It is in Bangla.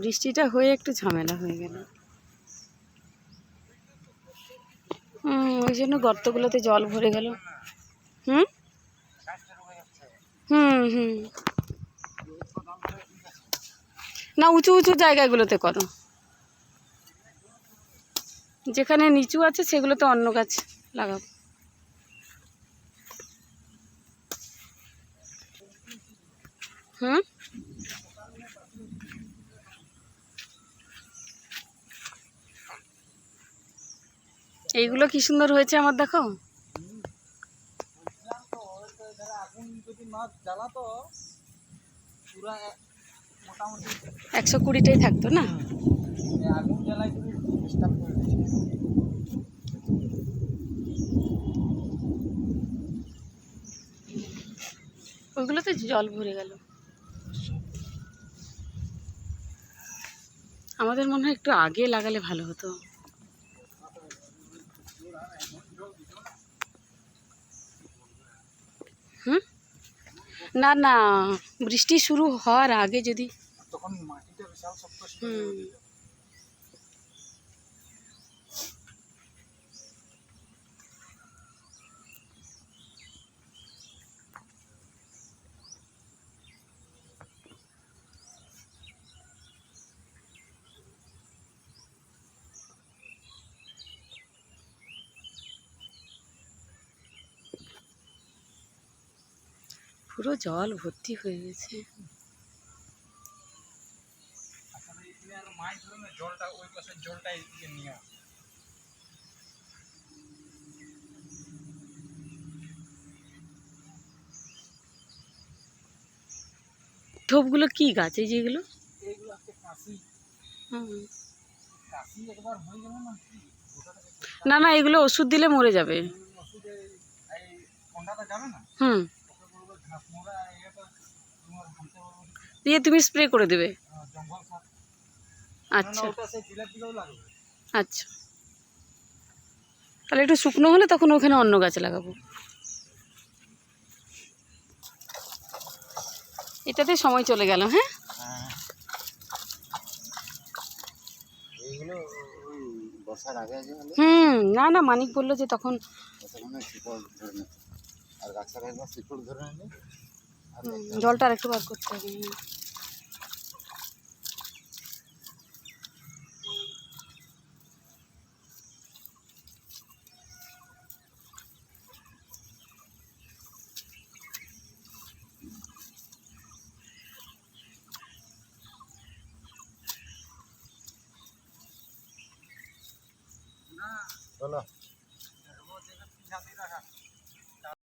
বৃষ্টিটা হয়ে একটু ঝামেলা হয়ে গেল। হুম, ওই জন্য গর্তগুলোতে জল ভরে গেল। হুম? হুম হুম। না, উঁচু উঁচু জায়গাগুলোতে করো। যেখানে নিচু আছে সেগুলোতে অন্য গাছ লাগাবো। হুম? এইগুলো কি সুন্দর হয়েছে আমার দেখো? একশো কুড়িটাই থাকতো না? ওইগুলোতে জল ভরে গেল। আমাদের মনে হয় একটু আগে লাগালে ভালো হতো। না না বৃষ্টি শুরু হওয়ার আগে যদি তখন মাটিটা বিশাল শক্ত ছিল পুরো জল ভর্তি হয়ে গেছে। জলটা ওই পাশে নিয়ে কি গাছ? এই যেগুলো না না এগুলো ওষুধ দিলে মরে যাবে। হুম। দিয়ে তুমি স্প্রে করে দেবে? আচ্ছা। আচ্ছা। তাহলে একটু শুকনো হলে তখন ওখানে অন্য গাছ লাগাবো। এটাতে সময় চলে গেল হ্যাঁ? হুম না না মানিক বলল যে তখন জলটা আর একটু বার করতে হবে। চলো